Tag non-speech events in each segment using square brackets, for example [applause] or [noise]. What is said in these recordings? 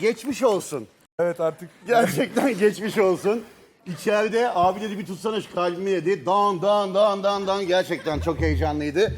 geçmiş olsun. Evet artık Gerçekten [laughs] geçmiş olsun. İçeride abi dedi bir tutsana şu kalbimi dedi. Dan dan dan dan dan gerçekten çok heyecanlıydı.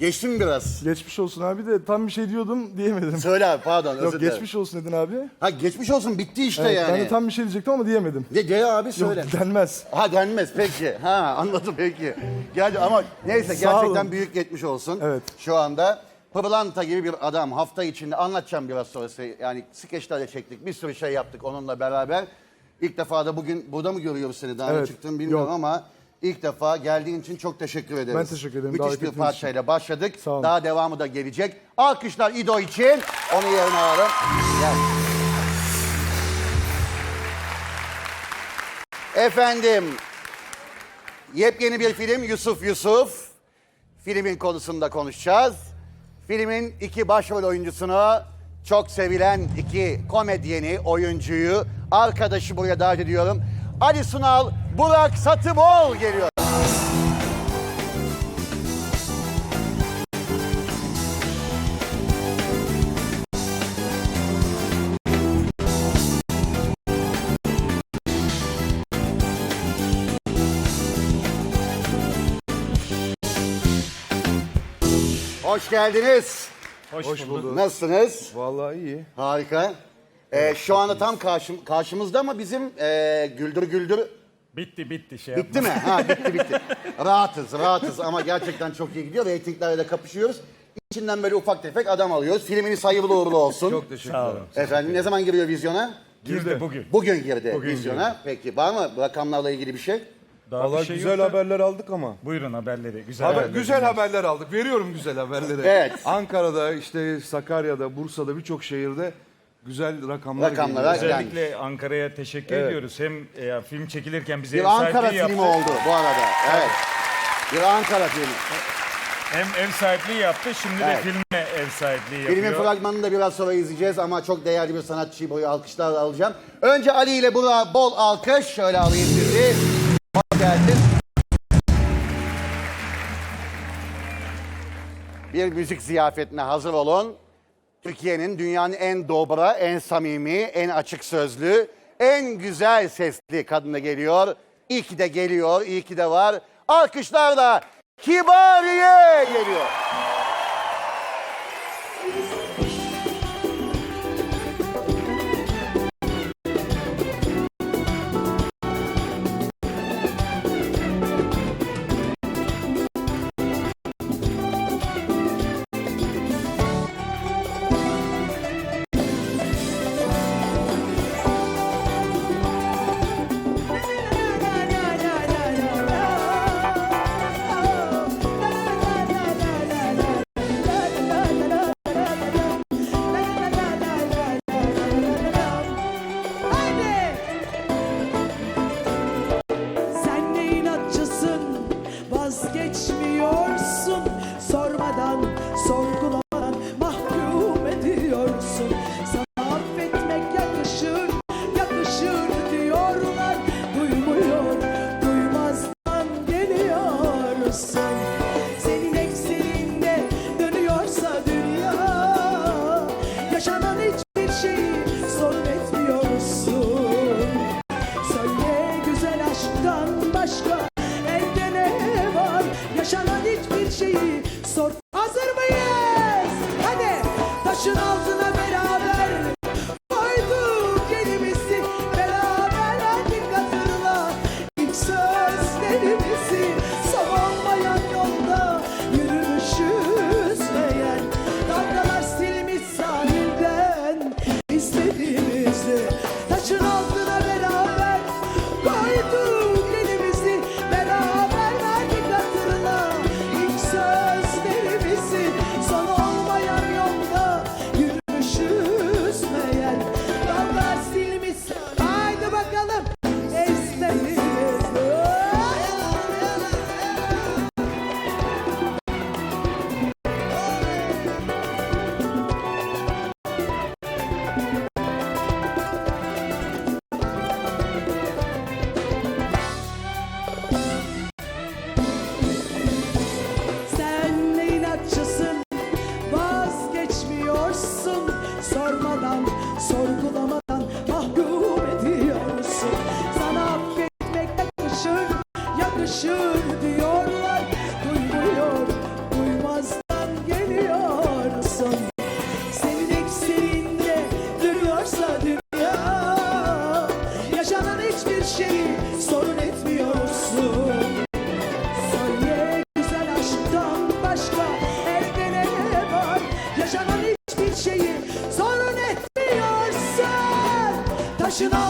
Geçtim biraz. geçmiş olsun abi de tam bir şey diyordum diyemedim. Söyle abi pardon özür Yok dilerim. geçmiş olsun dedin abi. Ha geçmiş olsun bitti işte Evet, yani. Ben de tam bir şey diyecektim ama diyemedim. Ne de abi söyle. Yok denmez. Ha denmez peki. Ha anladım peki. Geldi ama neyse Sağ gerçekten olun. büyük geçmiş olsun. Evet. Şu anda Pırlanta gibi bir adam hafta içinde anlatacağım biraz sonrası. Yani skeçler de çektik. Bir sürü şey yaptık onunla beraber. İlk defa da bugün burada mı görüyoruz seni? Daha Evet. çıktın bilmiyorum Yok. ama ilk defa geldiğin için çok teşekkür ederiz. Ben teşekkür ederim, Müthiş bir parçayla başladık. Sağ olun. Daha devamı da gelecek. Alkışlar İdo için. Onu yerine alalım. Gel. Efendim, yepyeni bir film Yusuf Yusuf. Filmin konusunda konuşacağız. Filmin iki başrol oyuncusunu, çok sevilen iki komedyeni, oyuncuyu, arkadaşı buraya davet ediyorum. Ali Sunal, Burak Satıbol geliyor. Hoş geldiniz. Hoş bulduk. Nasılsınız? Vallahi iyi. Harika. Ee, şu anda tam karşım, karşımızda ama bizim ee, Güldür Güldür Bitti bitti şey bitti mi? Ha [laughs] bitti bitti. rahatız rahatız ama gerçekten çok iyi gidiyor. Reytinglerle de kapışıyoruz. İçinden böyle ufak tefek adam alıyoruz. Filminiz hayırlı uğurlu olsun. Çok teşekkür Sağ ederim. Efendim ne zaman giriyor vizyona? Girdi bugün. Bugün girdi Bugün vizyona. Peki var mı rakamlarla ilgili bir şey? Daha Valla bir şey güzel yok da- haberler aldık ama. Buyurun haberleri. Güzel Haber, haberleri. güzel haberler aldık. Veriyorum güzel haberleri. Evet. Ankara'da, işte Sakarya'da, Bursa'da birçok şehirde güzel rakamlar Rakamlara geliyor. gelmiş. Özellikle Ankara'ya teşekkür Evet. ediyoruz. Hem e, film çekilirken bize ev Bir Ankara sahipliği filmi yaptı. oldu bu arada. Evet. Bir Ankara filmi. Hem ev sahipliği yaptı. Şimdi Evet. de filme ev sahipliği yapıyor. Filmin fragmanını da biraz sonra izleyeceğiz ama çok değerli bir sanatçıyı buraya alkışlarla alacağım. Önce Ali ile Burak'a bol alkış. Şöyle alayım sizi. Geldin. Bir müzik ziyafetine hazır olun. Türkiye'nin dünyanın en dobra, en samimi, en açık sözlü, en güzel sesli kadını geliyor. İyi ki de geliyor, iyi ki de var. Alkışlarla Kibariye geliyor. taşın altı sorrow National.